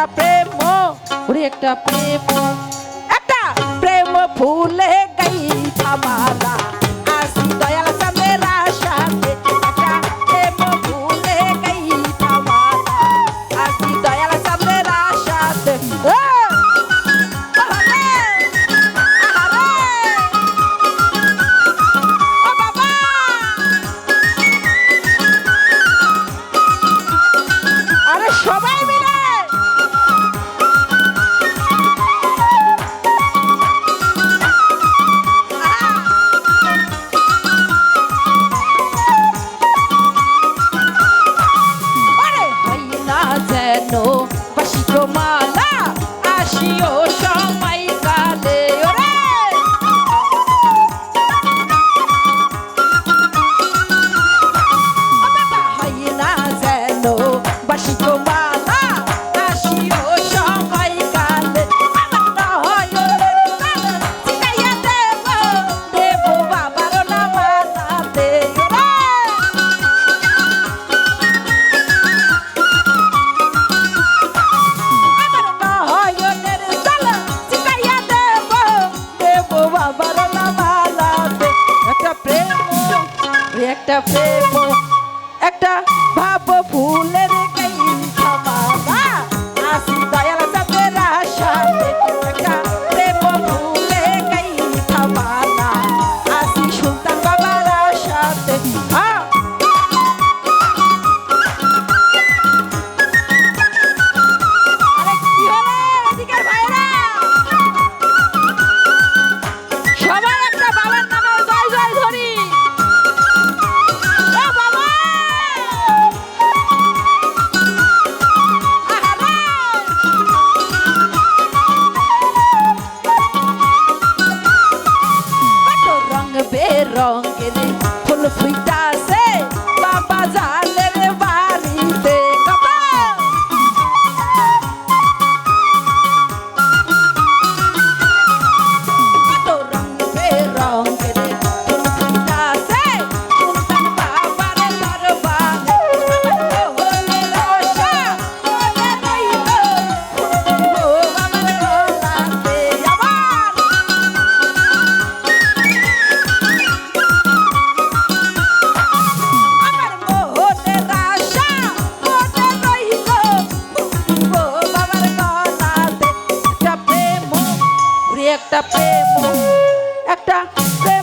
একটা প্রেম ওরে একটা প্রেম। একটা প্রেম ফুলে একটা একটা I'm the freak. একটা প্রেম একটা প্রেম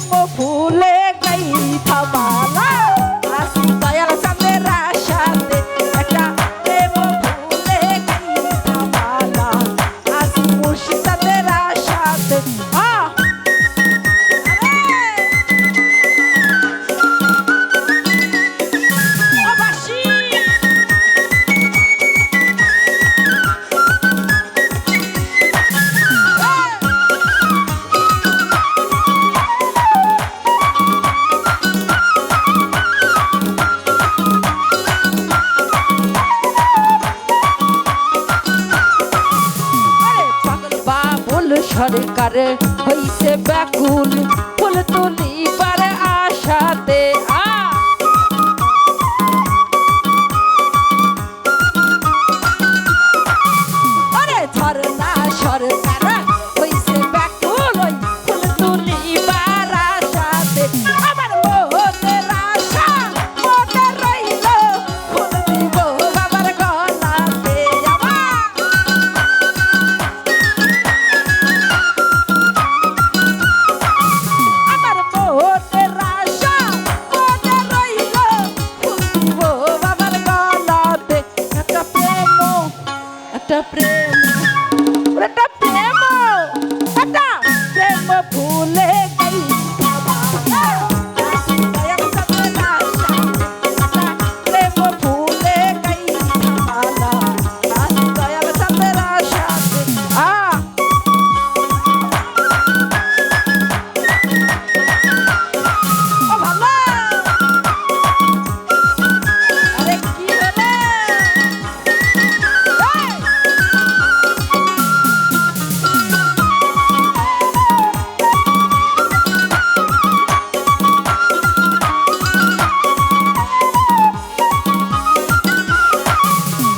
সরকারে হইছে ব্যাকুল। aprender